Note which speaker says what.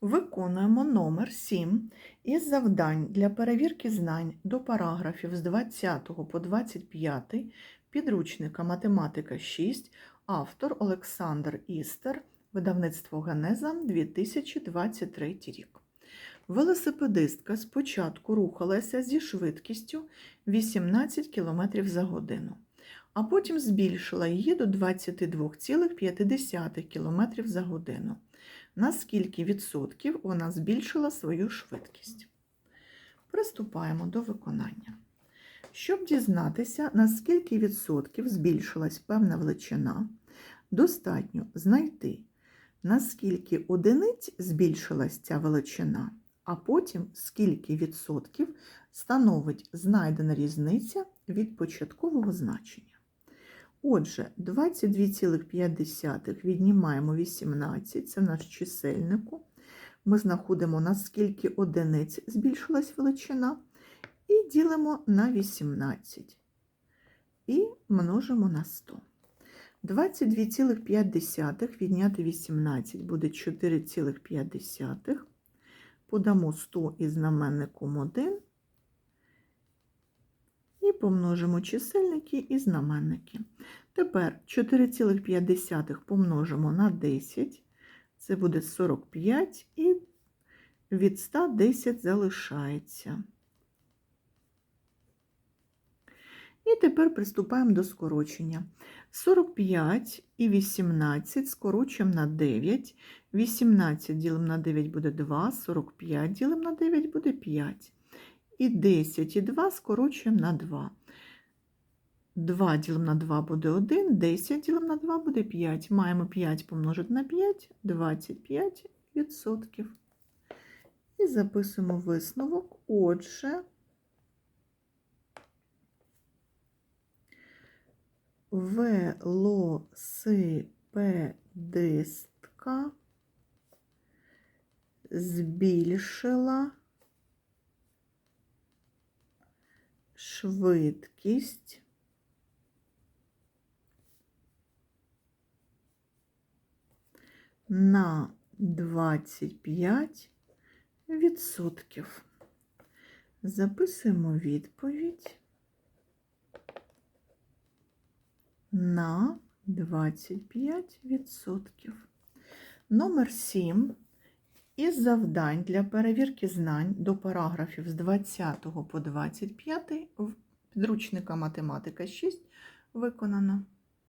Speaker 1: Виконуємо номер 7 із завдань для перевірки знань до параграфів з 20 по 25 підручника Математика 6, автор Олександр Істер, видавництво Генеза 2023 рік. Велосипедистка спочатку рухалася зі швидкістю 18 км за годину, а потім збільшила її до 22,5 км за годину на скільки відсотків вона збільшила свою швидкість. Приступаємо до виконання. Щоб дізнатися, на скільки відсотків збільшилась певна величина, достатньо знайти, на скільки одиниць збільшилась ця величина, а потім скільки відсотків становить знайдена різниця від початкового значення. Отже, 22,5 віднімаємо 18, це наш чисельнику. Ми знаходимо, наскільки одиниць збільшилась величина, і ділимо на 18. І множимо на 100. 22,5 відняти 18 буде 4,5. Подамо 100 із знаменником 1. Помножимо чисельники і знаменники. Тепер 4,5 помножимо на 10, це буде 45, і від 100 10 залишається. І тепер приступаємо до скорочення. 45 і 18 скорочуємо на 9, 18 ділимо на 9 буде 2, 45 ділимо на 9 буде 5. І 10 і 2 скорочуємо на 2. 2 ділимо на 2 буде 1, 10 ділимо на 2 буде 5. Маємо 5 помножити на 5, 25 відсотків. І записуємо висновок. Отже, велосипедистка збільшила швидкість на 25 відсотків. Записуємо відповідь на 25 відсотків. Номер 7 із завдань для перевірки знань до параграфів з 20 по 25 в підручника математика 6 виконано.